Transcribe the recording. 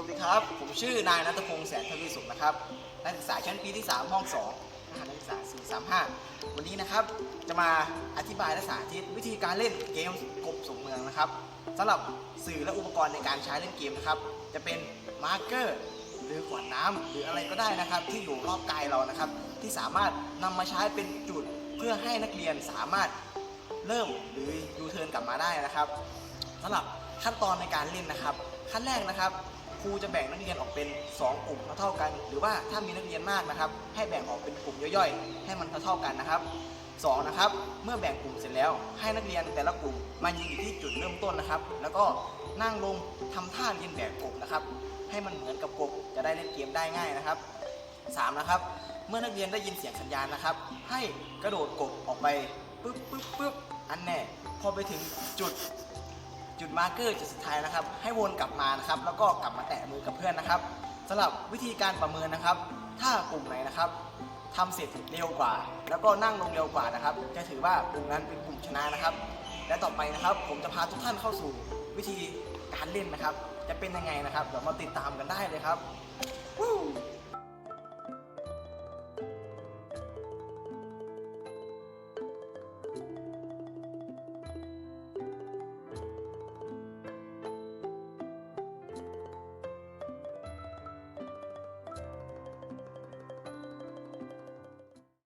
วัสดีครับ ผมชื่อนายนัทพงษ์แสนทวีสุขนะครับ นักศึกษาชั้นปีที่ 3 ห้อง2รหัสนักศึกษา435 วันนี้นะครับ จะมาอธิบายและสาธิตวิธีการเล่นเกมกบสมเมืองนะครับสำหรับสื่อและอุปกรณ์ในการใช้เล่นเกมนะครับ จะเป็นมาร์กเกอร์หรือขวดน้ำหรืออะไรก็ได้นะครับ ที่อยู่รอบกายเรานะครับ ที่สามารถนำมาใช้เป็นจุดเพื่อให้นักเรียนสามารถเริ่มหรือยูเทิร์นกลับมาได้นะครับ สำหรับขั้นตอนในการเล่นนะครับ ขั้นแรกนะครับครูจะแบ่งนักเรียนออกเป็น 2 กลุ่มเท่ากัน หรือว่าถ้ามีนักเรียนมากนะครับ ให้แบ่งออกเป็นกลุ่มย่อยๆ ให้มันเท่ากันนะครับสองนะครับเมื่อแบ่งกลุ่มเสร็จแล้ว ให้นักเรียนแต่ละกลุ่มมายืนอยู่ที่จุดเริ่มต้นนะครับ แล้วก็นั่งลงทำท่าเรียนแบบกบนะครับ ให้มันเหมือนกับกบจะได้เล่นเกมได้ง่ายนะครับสามนะครับ เมื่อนักเรียนได้ยินเสียงสัญญาณนะครับ ให้กระโดดกบออกไปปึ๊บปึ๊บปึ๊บอันแน่พอไปถึงจุด จุดมาร์เกอร์จุดสุดท้ายนะครับ ให้วนกลับมานะครับ แล้วก็กลับมาแตะมือกับเพื่อนนะครับสำหรับวิธีการประเมินนะครับ ถ้ากลุ่มไหนนะครับทำเสร็จเร็วกว่า แล้วก็นั่งลงเร็วกว่านะครับ จะถือว่ากลุ่มนั้นเป็นกลุ่มชนะนะครับ และต่อไปนะครับ ผมจะพาทุกท่านเข้าสู่วิธีการเล่นนะครับ จะเป็นยังไงนะครับเดี๋ยวมาติดตามกันได้เลยครับ